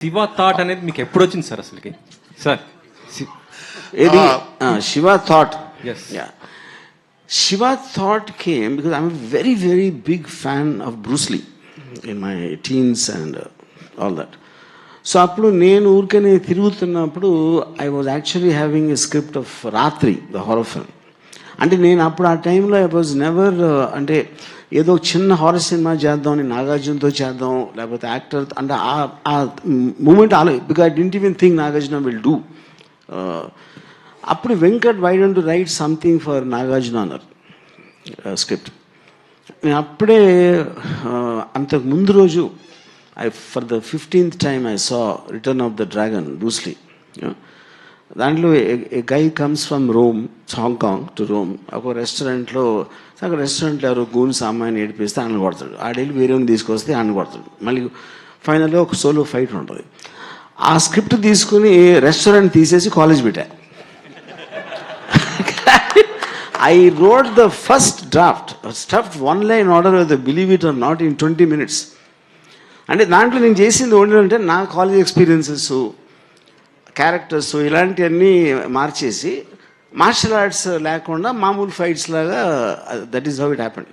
Shiva thought అనేది మీకు ఎప్పుడు వచ్చింది సార్ అసలుకి? సార్ ఏది? Shiva thought Yes. Shiva thought came because I'm very very big fan of Bruce Lee in my teens and all that so అప్పుడు నేను ఊరికనే తిరుగుతున్నప్పుడు I was actually having a script of Raatri the horror film అంటే నేను అప్పుడు ఆ టైంలో I was never అంటే ఏదో చిన్న హారర్ సినిమా చేద్దాం అని నాగార్జునతో చేద్దాం లేకపోతే యాక్టర్ అంటే ఆ- ఆ moment also because I didn't even think Nagarjuna will do uh, అప్పుడు Venkat why don't write something for Nagarjuna అన్నారు స్క్రిప్ట్ uh, నేను అప్పుడే uh, అంతకు ముందు రోజు I for the fifteenth time I saw Return of the Dragon Bruce Lee దాంట్లో a guy comes from Rome Hong Kong to Rome ఒక రెస్టారెంట్లో అక్కడ రెస్టారెంట్లో ఎవరు గూన్ సామాన్ ఏడిపిస్తే ఆయన కొడతాడు. ఆడేళ్ళు వేరే తీసుకొస్తే ఆయన కొడతాడు. మళ్ళీ ఫైనల్గా ఒక సోలో ఫైట్ ఉంటుంది. ఆ స్క్రిప్ట్ తీసుకుని రెస్టారెంట్ తీసేసి కాలేజ్ పెట్టా. I wrote the first draft stuffed one line order the believe it or not in twenty minutes అంటే దాంట్లో నేను చేసింది ఏంటంటే నా కాలేజ్ ఎక్స్పీరియన్సెస్ క్యారెక్టర్స్ ఇలాంటివన్నీ మార్చేసి మార్షల్ ఆర్ట్స్ లేకుండా మామూలు ఫైట్స్ లాగా that is how it happened